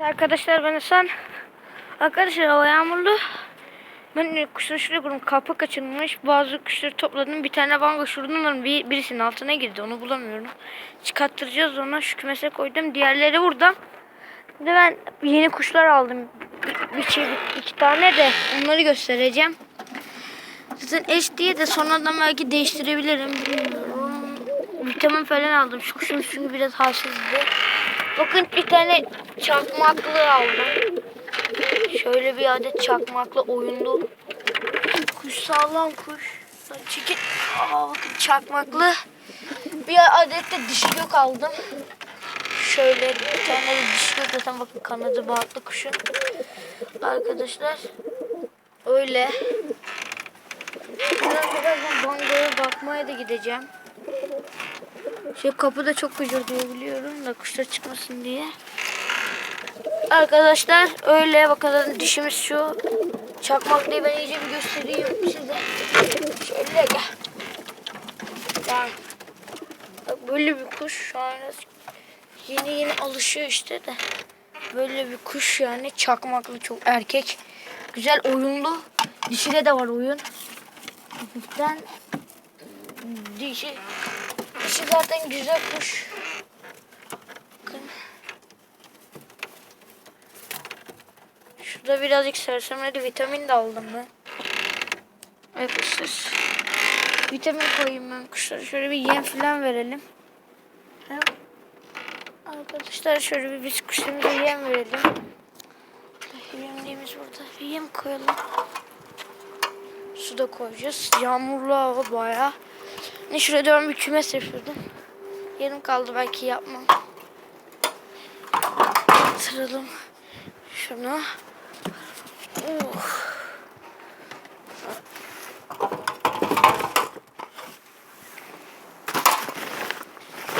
Arkadaşlar ben Hasan. Arkadaşlar hava yağmurlu. Ben kuşları şuraya kurdum. Kapı kaçırılmış. Bazı kuşları topladım. Bir tane bango şuradan bir, birisinin altına girdi. Onu bulamıyorum. Çıkarttıracağız onu. Şu kümese koydum. Diğerleri burada. Bir de ben yeni kuşlar aldım. Bir, bir çift, iki tane de onları göstereceğim. Zaten eş diye de sonradan belki değiştirebilirim. Bilmiyorum. Vitamin falan aldım. Şu kuşun çünkü biraz halsizdi. Bakın bir tane çakmaklı aldım. Şöyle bir adet çakmaklı oyunlu. Kuş sağlam kuş. Çekil. Aa, bakın çakmaklı. Bir adet de dişi aldım. Şöyle bir tane de dişi gök zaten bakın kanadı bağlı kuşun. Arkadaşlar öyle. Biraz birazdan bangoya bakmaya da gideceğim. Şey kapıda çok gıcırdıyor biliyorum da kuşlar çıkmasın diye. Arkadaşlar öyle bakalım dişimiz şu. Çakmaklıyı ben iyice bir göstereyim size. Şöyle gel. Bak böyle bir kuş şu an yeni yeni alışıyor işte de. Böyle bir kuş yani çakmaklı çok erkek. Güzel oyunlu. Dişide de var oyun. Hafiften dişi dişi zaten güzel kuş. Bakın. Şurada birazcık sersemledi. Vitamin de aldım ben. Arkadaşlar. Vitamin koyayım ben kuşlara. Şöyle bir yem falan verelim. Arkadaşlar şöyle bir biz kuşlarımıza yem verelim. Yemliğimiz burada. Bir yem koyalım. Su da koyacağız. Yağmurlu hava bayağı. Ne şuraya dön bir kümes yapıyordum. Yarım kaldı belki yapmam. Yatıralım şunu. Uh.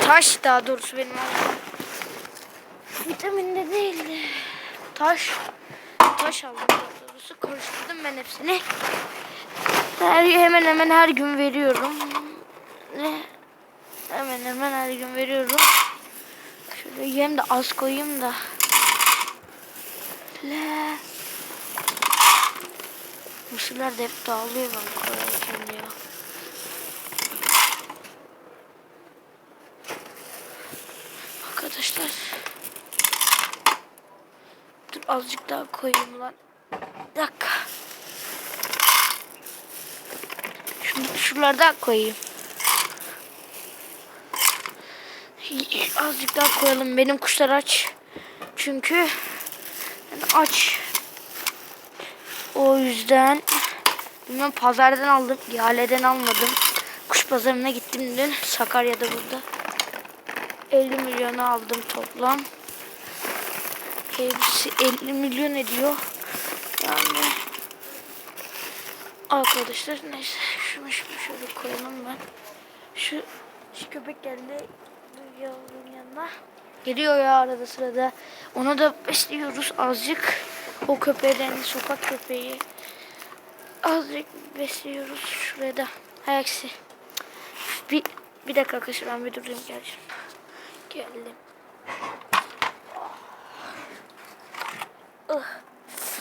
Taş daha doğrusu benim aldığım. Vitamin de değildi. Taş. Taş aldım daha doğrusu. Karıştırdım ben hepsini. Her, hemen hemen her gün veriyorum. Ne? Hemen hemen her gün veriyorum. Şöyle yem de az koyayım da. Le. Mısırlar da hep dağılıyor ben koyarken ya. Arkadaşlar. Dur azıcık daha koyayım lan. Bir dakika. Şunu şuralardan koyayım. Azıcık daha koyalım. Benim kuşlar aç. Çünkü yani aç. O yüzden bilmem pazardan aldım. İhaleden almadım. Kuş pazarına gittim dün. Sakarya'da burada. 50 milyonu aldım toplam. Hepsi 50 milyon ediyor. Yani arkadaşlar neyse şunu şunu şöyle koyalım ben. Şu, şu köpek geldi yavrunun aslında. Geliyor ya arada sırada. Ona da besliyoruz azıcık. O köpeğden sokak köpeği. Azıcık besliyoruz şurada. Ayaksi. Bir, bir dakika arkadaşlar ben bir durayım geleceğim. Geldim. Oh.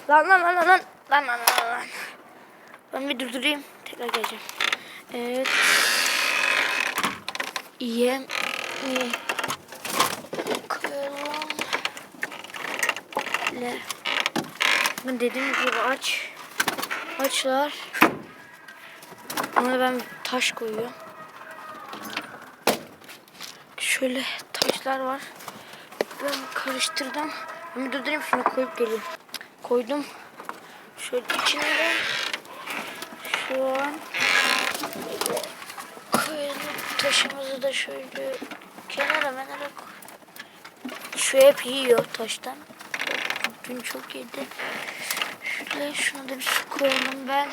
Lan lan lan lan lan lan lan lan. Ben bir durdurayım. Tekrar geleceğim. Evet. Yem. Yeah. Koyalım. Le. Ben dediğim gibi aç. Açlar. Ona ben taş koyuyorum. Şöyle taşlar var. Ben karıştırdım. Bir durdurayım şunu koyup geliyorum. Koydum. Şöyle içine şu an koyalım. Taşımızı da şöyle kenara menara koy. Şu hep yiyor taştan. Dün çok yedi. Şöyle şunu da bir su koyalım ben.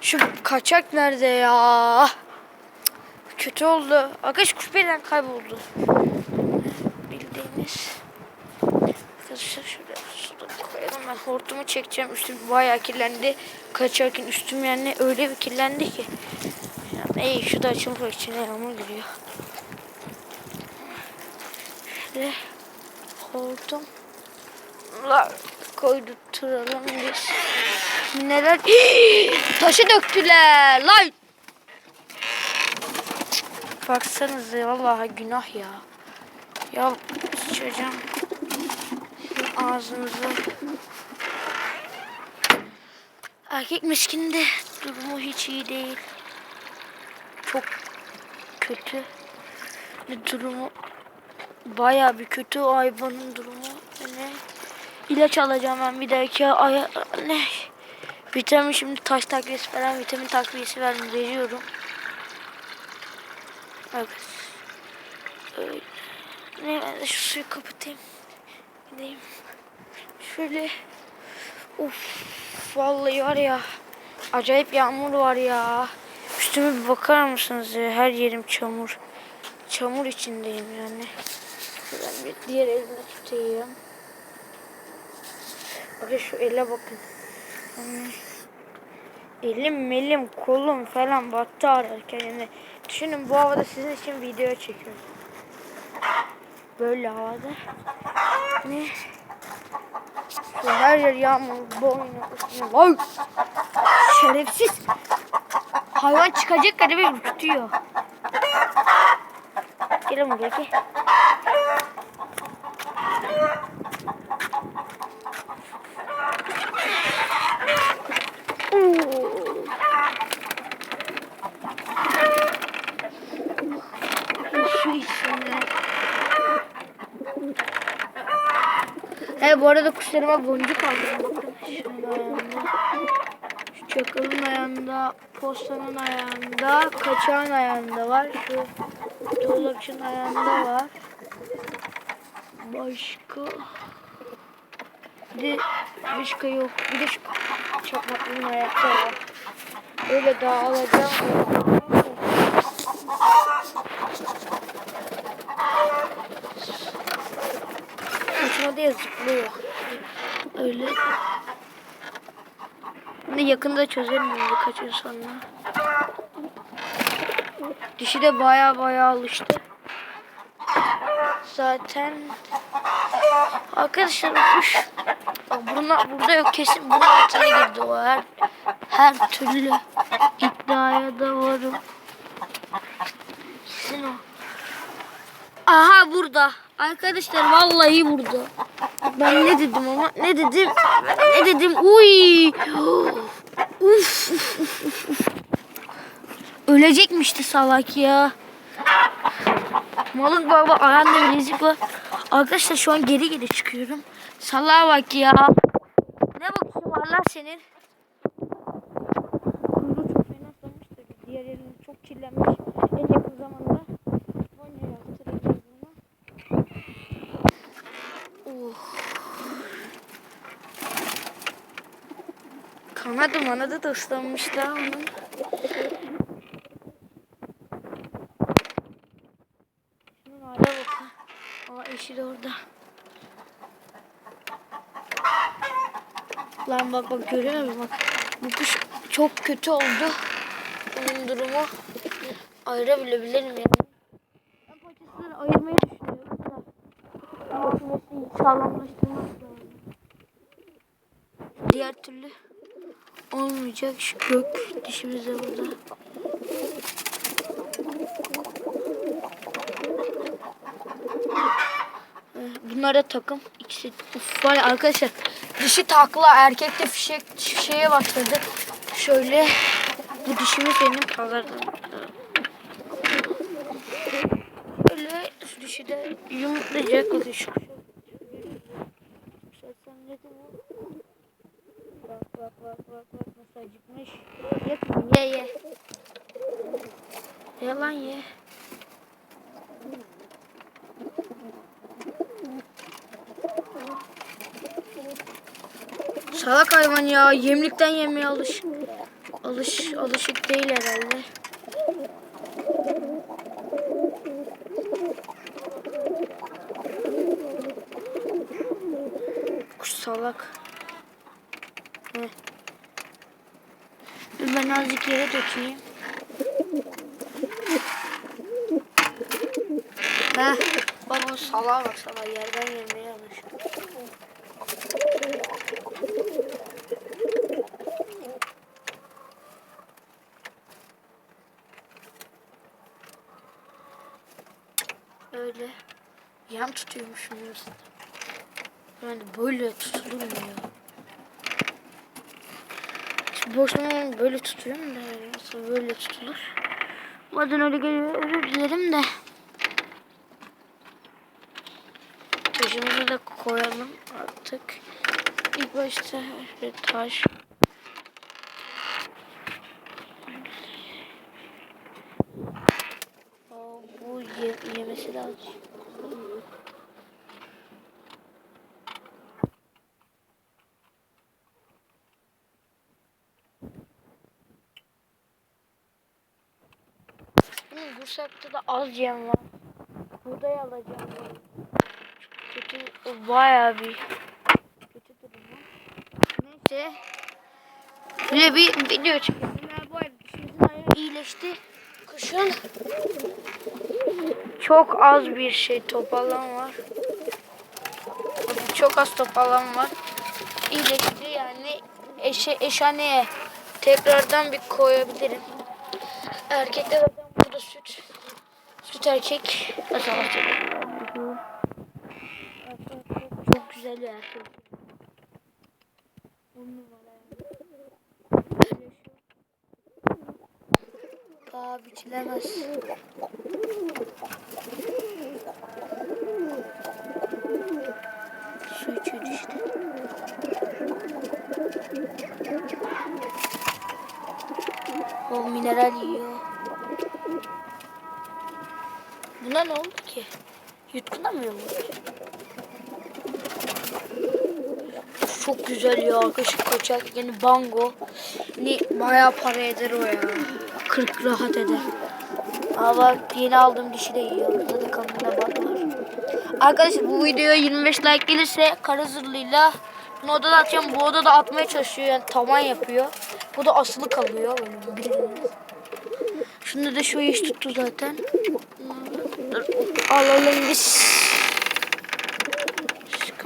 Şu kaçak nerede ya? Kötü oldu. Arkadaş kuş kayboldu. Bildiğiniz. Arkadaşlar şöyle suda koyalım. Ben hortumu çekeceğim. Üstüm bayağı kirlendi. Kaçarken üstüm yani öyle bir kirlendi ki. Yani iyi şu da açılmak için yağmur giriyor. Şöyle hortum. La koydurturalım biz. Neler? Taşı döktüler. Lan. Baksanıza vallahi günah ya. Ya. Sizin ağzınızı. Erkek miskin de durumu hiç iyi değil. Çok kötü. Bir durumu Baya bir kötü o hayvanın durumu. Ne? İlaç alacağım ben bir dahaki aya ne? Vitamin şimdi taş takviyesi falan vitamin takviyesi ver veriyorum. Evet. Ne ben de şu suyu kapatayım. Gideyim. Şöyle. Uf. Vallahi var ya. Acayip yağmur var ya. Üstüme bir bakar mısınız? Her yerim çamur. Çamur içindeyim yani. Ben bir diğer elimle tutayım. Bakın şu ele bakın. Yani elim, melim, kolum falan battı ararken yani. Düşünün bu havada sizin için video çekiyorum. Böyle havada. Ne? Şu her yer yağmur, boynu, üstüne. Vay! Şerefsiz! Hayvan çıkacak bir tutuyor. Gelin buraya gel. Kuşlarıma boncuk aldım bakın. Şunun ayağında. Şu çakalın ayağında, postanın ayağında, kaçağın ayağında var. Şu dolapçının ayağında var. Başka bir de başka yok. Bir de şu çakmaklının ayakta var. Öyle daha alacağım. Kaçma diye zıplıyor. Öyle. Bunu yakında çözerim bunu birkaç gün sonra. Dişi de baya baya alıştı. Zaten arkadaşlar kuş burada, burada yok kesin bunun altına girdi o her her türlü iddiaya da varım. Kesin o. Aha burada. Arkadaşlar vallahi burada. Ben ne dedim ama ne dedim? Ne dedim? Uy. Uf. Ölecekmişti salak ya. Malın baba ayağında bilezik var. Arkadaşlar şu an geri geri çıkıyorum. Salağa bak ya. Ne bakıyorsun var senin? Kuyruğu çok fena sarmış da diğer yerin çok kirlenmiş. En yakın zamanda banyo yaptıracağız bunu. Oh. Kanadı manadı da ıslanmış daha onun. Şunun hale bakın. Aa eşi de orada. Lan bak bak görüyor musun? Bak bu kuş çok kötü oldu. Bunun durumu ayırabilebilirim yani. Ben paçaları ayırmayı düşünüyorum da. Oturmasını sağlamlaştırmak lazım. Diğer türlü olmayacak. Şu gök dişimiz de burada. Bunlar da takım. İkisi uf var ya arkadaşlar. Dişi takla erkekte fişek şeye başladı. Şöyle bu dişimi senin pazardan. Böyle şu dişi de yumurtlayacak o dişi. Sen ne diyorsun? Bak bak bak bak bak nasıl acıkmış. Ye ye ye. Ye lan ye. Salak hayvan ya. Yemlikten yemeye alış. Alış alışık değil herhalde. Kuş salak. Dur ben azıcık yere dökeyim. Heh. Bak bu salağa bak salağa yerden yemeye almış. Öyle. Yem tutuyormuşum. Yani böyle tutulur mu ya? Boşluğumu böyle tutuyorum da nasıl böyle tutulur? Bazen öyle geliyor özür dilerim de. Taşımızı da koyalım artık. İlk başta bir taş. Aa, bu ye yemesi lazım. Bursak'ta da az yem var. Buğday alacağım. Çok kötü, o bayağı bir kötü durum. Neyse. Böyle bir video çekelim. Ya bu dişimizin ayağı iyileşti. Kışın çok az bir şey toparlan var. Çok az toparlan var. İyileşti yani eşe, eşhaneye tekrardan bir koyabilirim. Erkekler. Süt erkek. Nasıl anlatayım? Çok, güzel bir erkek. Daha biçilemez. Su içiyordu işte. O mineral yiyor. Buna ne oldu ki? Yutkunamıyor mu? Çok güzel ya. Kaşık kaçak. Yani bango. Ne bayağı para eder o ya. 40 rahat eder. Aa bak yeni aldığım dişi de yiyor. Burada da bak. Arkadaşlar bu videoya 25 like gelirse kara zırhlıyla bunu odada atacağım. Bu odada atmaya çalışıyor. Yani tavan yapıyor. Bu da asılı kalıyor. Böyle. Şunda da şu iş tuttu zaten. Alalım biz.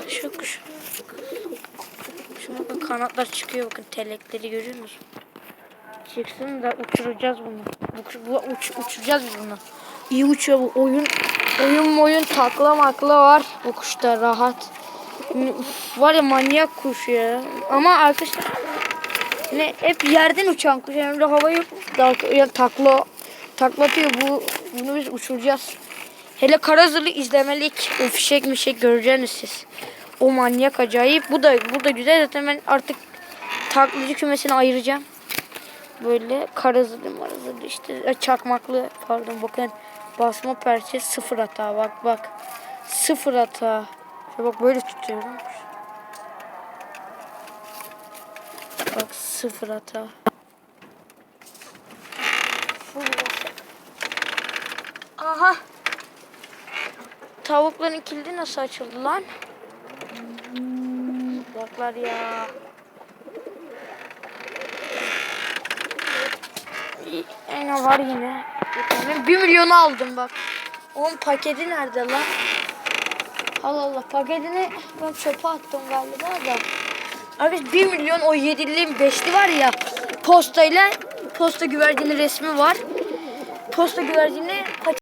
Şu, şu. Şuna bakın kanatlar çıkıyor bakın telekleri görüyor musun? Çıksın da uçuracağız bunu. Bu, bu uç, uçuracağız biz bunu. İyi uçuyor bu oyun. Oyun oyun takla makla var bu kuşta rahat. Uf, var ya manyak kuş ya. Ama arkadaşlar ne hep yerden uçan kuş yani havayı takla taklatıyor bu bunu biz uçuracağız. Hele Karazır'ı izlemelik. O fişek mişek göreceksiniz siz. O manyak acayip. Bu da bu da güzel. Zaten ben artık taklacı kümesini ayıracağım. Böyle karazırlı marazırlı işte e, çakmaklı pardon bakın basma perçe sıfır hata bak bak sıfır hata. Şöyle bak böyle tutuyorum. Bak sıfır hata. Aha. Tavukların kilidi nasıl açıldı lan? Baklar ya. Yine var yine. 1 milyonu aldım bak. Onun paketi nerede lan? Allah Allah paketini ben çöpe attım galiba da. Abi 1 milyon o yedili beşli var ya postayla posta güvercini resmi var. Posta güvercini